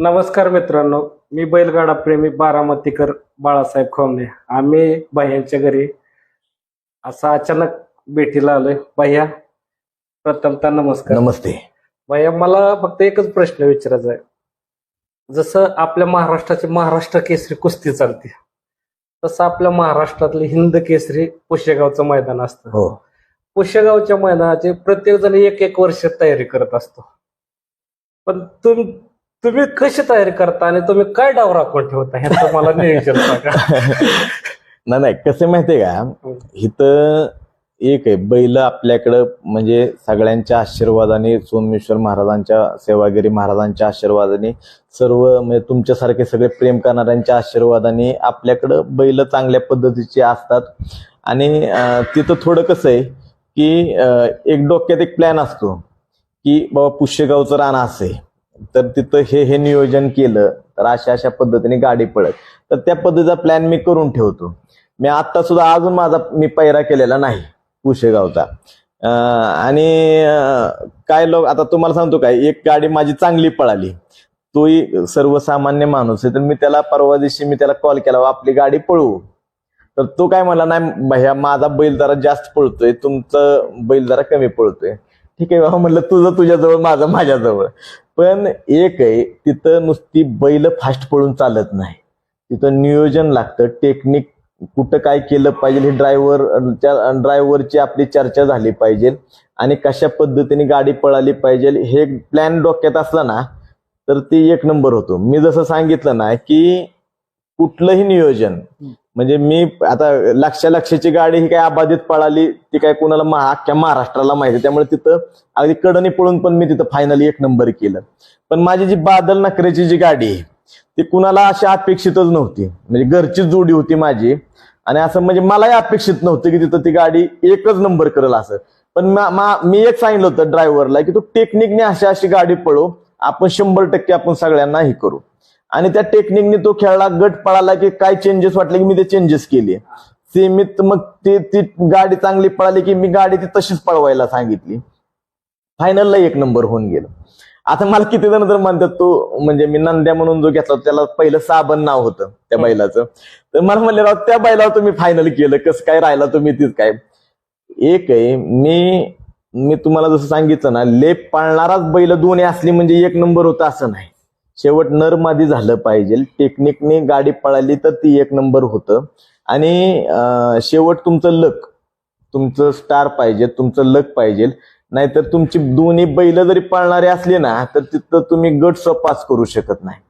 नमस्कार मित्रांनो मी बैलगाडा प्रेमी बारामतीकर बाळासाहेब खोमणे आम्ही भैयांच्या घरी असं अचानक भेटीला आलोय. भैया प्रथमतः नमस्कार. नमस्ते. भैया मला फक्त एकच प्रश्न विचारायचा आहे. जसं आपल्या महाराष्ट्राची महाराष्ट्र केसरी कुस्ती चालते तसं आपल्या महाराष्ट्रातले हिंद केसरी पुशेगावचं मैदान असतं. हो. पुष्यगावच्या मैदानाचे प्रत्येक जण एक एक वर्ष तयारी करत असतो. पण तुम तुम्ही कशी तयारी करता आणि तुम्ही काय डाव राखून ठेवता ह्याचं मला नियोजन सांगा नाही नाही कसं माहितीये का? इथं एक आहे बैल आपल्याकडं म्हणजे सगळ्यांच्या आशीर्वादाने सोमेश्वर महाराजांच्या सेवागिरी महाराजांच्या आशीर्वादाने सर्व म्हणजे तुमच्यासारखे सगळे प्रेम करणाऱ्यांच्या आशीर्वादाने आपल्याकडं बैल चांगल्या पद्धतीचे असतात. आणि तिथं थोडं कसं आहे की एक डोक्यात एक प्लॅन असतो की बाबा पुष्यगावचं राणा असे तर तिथं हे हे नियोजन केलं तर अशा अशा पद्धतीने गाडी पळत. तर त्या पद्धतीचा प्लॅन मी करून ठेवतो. मी आता सुद्धा अजून माझा मी पैरा केलेला नाही कुशेगावचा. आणि काय लोक आता तुम्हाला सांगतो काय एक गाडी माझी चांगली पळाली. तोही सर्वसामान्य माणूस आहे तर मी त्याला परवा दिवशी मी त्याला कॉल केला "वा, आपली गाडी पळवू. तर तो काय म्हणला नाही भैया माझा बैल जरा जास्त पळतोय तुमचं बैल जरा कमी पळतोय. ठीक आहे बाबा म्हणलं तुझं तुझ्याजवळ माझं माझ्याजवळ. पण एक आहे तिथं नुसती बैल फास्ट पळून चालत नाही. तिथं नियोजन लागतं टेक्निक कुठं काय केलं पाहिजे हे ड्रायव्हर ड्रायव्हरची आपली चर्चा झाली पाहिजे आणि कशा पद्धतीने गाडी पळाली पाहिजे हे प्लॅन डोक्यात असला ना तर ती एक नंबर होतो. मी जसं सांगितलं ना की कुठलंही नियोजन म्हणजे मी आता लक्ष लक्षाची गाडी ही काय अबाधित पळाली ती काय कुणाला महा- अख्ख्या महाराष्ट्राला माहिती त्यामुळे तिथं अगदी कडनी पळून पण मी तिथं फायनली एक नंबर केलं. पण माझी जी बादल नखरेची जी गाडी आहे ती कुणाला अशी अपेक्षितच नव्हती. म्हणजे घरची जोडी होती माझी. आणि असं म्हणजे मलाही अपेक्षित नव्हतं की तिथं ती गाडी एकच नंबर करेल असं. पण मी एक सांगितलं होतं ड्रायव्हरला की तू टेक्निकने अशी अशी गाडी पळो आपण शंभर टक्के आपण सगळ्यांना हे करू. आणि त्या टेक्निकने तो खेळला गट पळाला की काय चेंजेस वाटले की मी ते चेंजेस केले. सीमित मग ती ती गाडी चांगली पळाली की मी गाडी ती तशीच पळवायला सांगितली. फायनलला एक नंबर होऊन गेलो. आता मला किती जण तर म्हणतात तो म्हणजे मी नंद्या म्हणून जो घेतला त्याला पहिलं साबण नाव होतं त्या बैलाचं. तर मला म्हणले राव त्या बैलावर तुम्ही फायनल केलं. कसं काय राहिला तुम्ही तीच काय? एक आहे मी मी तुम्हाला जसं सांगितलं ना लेप पाळणाराच बैल दोन्ही असली म्हणजे एक नंबर होता असं नाही. शेवट नरमादी झालं पाहिजे. टेक्निकने गाडी पळाली तर ती एक नंबर होतं. आणि शेवट तुमचं लक तुमचं स्टार पाहिजे तुमचं लक पाहिजे. नाहीतर तुमची दोन्ही बैल जरी पळणारे असले ना तर तिथं तुम्ही गट पास करू शकत नाही.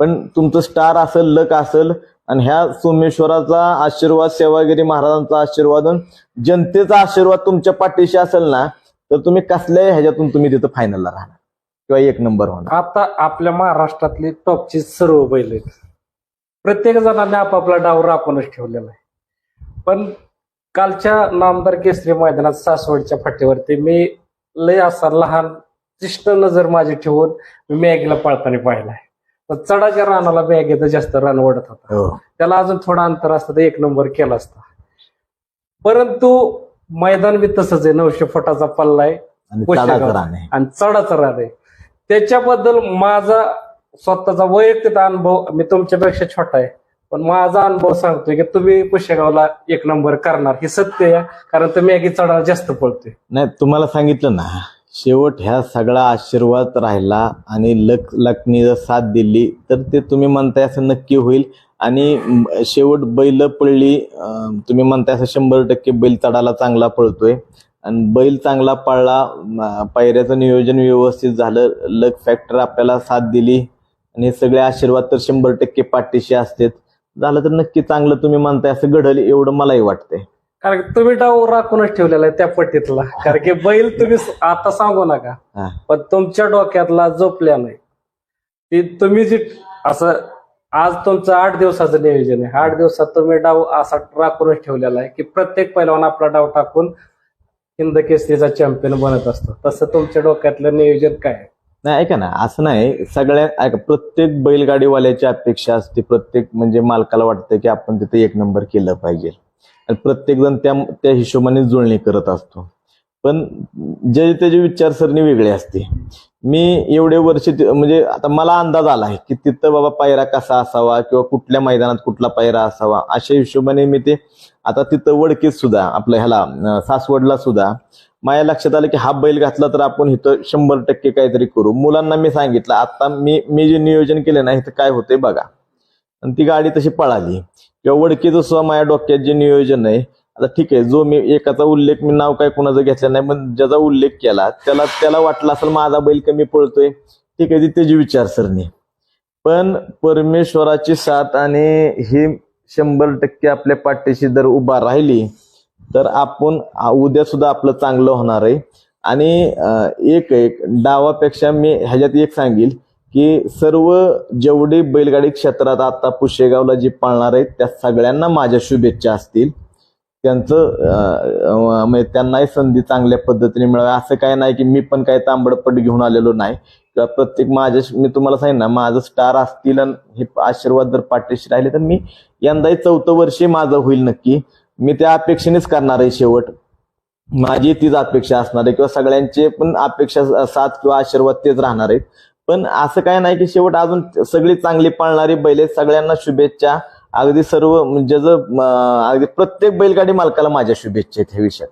पण तुमचं स्टार असेल लक असेल आणि ह्या सोमेश्वराचा आशीर्वाद सेवागिरी महाराजांचा आशीर्वाद जनतेचा आशीर्वाद तुमच्या पाठीशी असेल ना तर तुम्ही कसल्याही ह्याच्यातून तुम्ही तिथं फायनलला राहणार. किंवा एक नंबर होणार. आता आपल्या महाराष्ट्रातली टॉपची सर्व बैल आहेत. प्रत्येक जणांनी आपापला डाव राखूनच ठेवलेला आहे. पण कालच्या नामदार केसरी मैदानात सासवडच्या फाटीवरती मी लय असा लहान तीक्ष्ण नजर माझी ठेवून मी मॅगीला पळताना पाहिलाय चढाच्या रानाला मॅगीचं जास्त रन ओढत होता. हो. त्याला अजून थोडा अंतर असतं तर एक नंबर केला असता. परंतु मैदान बी तसंच आहे नऊशे फुटाचा पल्ला आहे. आणि. चढाचं रान आहे. त्याच्याबद्दल माझा स्वतःचा वैयक्तिक अनुभव मी तुमच्यापेक्षा छोटा आहे. पण माझा अनुभव सांगतोय की तुम्ही पुष्यगावला एक नंबर करणार. हे सत्य आहे कारण तुम्ही मॅगी चढा जास्त पळतोय. नाही तुम्हाला सांगितलं ना शेवट ह्या सगळा आशीर्वाद राहिला आणि लक लकनी जर साथ दिली तर ते तुम्ही म्हणताय असं नक्की होईल. आणि शेवट बैल पडली तुम्ही म्हणताय असं शंभर टक्के बैल चढायला चांगला पळतोय. आणि बैल चांगला पळला पायऱ्याचं नियोजन व्यवस्थित झालं लक फॅक्टर आपल्याला साथ दिली आणि हे सगळे आशीर्वाद तर शंभर टक्के पाठीशी असतात. झालं तर नक्की चांगलं तुम्ही म्हणताय असं घडल एवढं मलाही वाटतंय. कारण तुम्ही डाव राखूनच ठेवलेला आहे त्या पट्टीतला कारण की बैल तुम्ही आता सांगू नका. पण तुमच्या डोक्यातला जो प्लॅन आहे ते तुम्ही जी असं आज तुमचं आठ दिवसाचं नियोजन आहे. आठ दिवसात तुम्ही डाव असा राखूनच ठेवलेला आहे की प्रत्येक पैलवान आपला डाव टाकून हिंद केसरीचा चॅम्पियन बनत असतो. तसं तुमच्या डोक्यातलं नियोजन काय? आहे नाही ऐका ना असं नाही. सगळ्या ऐका प्रत्येक बैलगाडीवाल्याची अपेक्षा असते प्रत्येक म्हणजे मालकाला वाटतं की आपण तिथे एक नंबर केलं पाहिजे. आणि प्रत्येक जण त्या त्या हिशोबाने जुळणी करत असतो. पण जे त्याची विचारसरणी वेगळी असते. मी एवढे वर्ष म्हणजे आता मला अंदाज आला आहे की तिथं बाबा पायरा कसा असावा किंवा कुठल्या मैदानात कुठला पायरा असावा अशा हिशोबाने मी ते आता तिथं वडकीत सुद्धा आपलं ह्याला सासवडला सुद्धा. माझ्या लक्षात आलं की हा बैल घातला तर आपण इथं शंभर टक्के काहीतरी करू. मुलांना मी सांगितलं आता मी मी जे नियोजन केले ना इथं काय होतंय बघा. आणि ती गाडी तशी पळाली. किंवा वडकीचं सुद्धा माझ्या डोक्यात जे नियोजन आहे आता ठीक आहे जो मी एकाचा उल्लेख मी नाव काय कोणाचं घेतलं नाही पण ज्याचा उल्लेख केला त्याला त्याला वाटलं असेल माझा बैल कमी पळतोय. ठीक आहे ती त्याची विचारसरणी पण परमेश्वराची साथ आणि ही शंभर टक्के आपल्या पाठीशी जर उभा राहिली तर आपण उद्या सुद्धा आपलं चांगलं होणार आहे. आणि एक एक डावापेक्षा मी ह्याच्यात एक सांगेल की सर्व जेवढे बैलगाडी क्षेत्रात आता पुशेगावला जे पाळणार आहेत त्या सगळ्यांना माझ्या शुभेच्छा असतील. त्यांचं म्हणजे त्यांनाही संधी चांगल्या पद्धतीने मिळावी. असं काय नाही की मी पण काय तांबडपट घेऊन आलेलो नाही. किंवा प्रत्येक माझ्या मी तुम्हाला सांगेन ना माझं स्टार असतील आणि हे आशीर्वाद जर पाठीशी राहिले तर मी यंदाही चौथं वर्षी माझं होईल नक्की. मी त्या अपेक्षेनेच करणार आहे शेवट. माझी तीच अपेक्षा असणार आहे किंवा सगळ्यांचे पण अपेक्षा साथ किंवा आशीर्वाद तेच राहणार आहेत. पण असं काय नाही की शेवट अजून सगळी चांगली पाळणारी बैले सगळ्यांना शुभेच्छा. अगदी सर्व म्हणजे अगदी प्रत्येक बैलगाडी मालकाला माझ्या शुभेच्छा आहेत ह्या विषयात.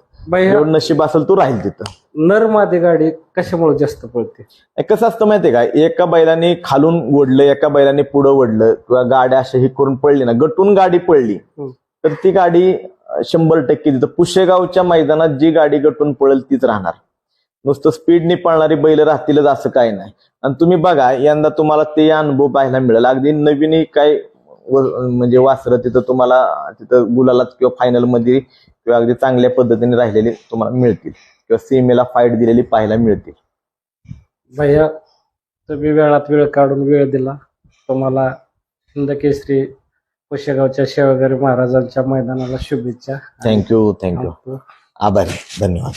नशीब असेल तू राहील तिथं. नर मादी गाडी कशामुळे जास्त पळते? कसं असतं माहितीये का? एका बैलाने खालून ओढलं एका बैलाने पुढं ओढलं किंवा गाड्या अशा ही करून पडली ना गटून गाडी पडली. तर ती गाडी शंभर टक्के तिथं. पुशेगावच्या मैदानात जी गाडी गटून पळेल तीच राहणार. नुसतं स्पीडनी पळणारी बैल राहतीलच असं काही नाही. आणि तुम्ही बघा यंदा तुम्हाला ते अनुभव पाहायला मिळेल. अगदी नवीन काय म्हणजे वासरं तिथं तुम्हाला तिथं गुलालात किंवा फायनलमध्ये किंवा अगदी चांगल्या पद्धतीने राहिलेली तुम्हाला मिळतील. किंवा सीमेला फाईट दिलेली पाहायला मिळतील. भैया तुम्ही वेळात वेळ काढून वेळ दिला. तुम्हाला हिंदकेसरी पुशेगावच्या शेवगारी महाराजांच्या मैदानाला शुभेच्छा. थँक्यू थँक्यू आभारी धन्यवाद.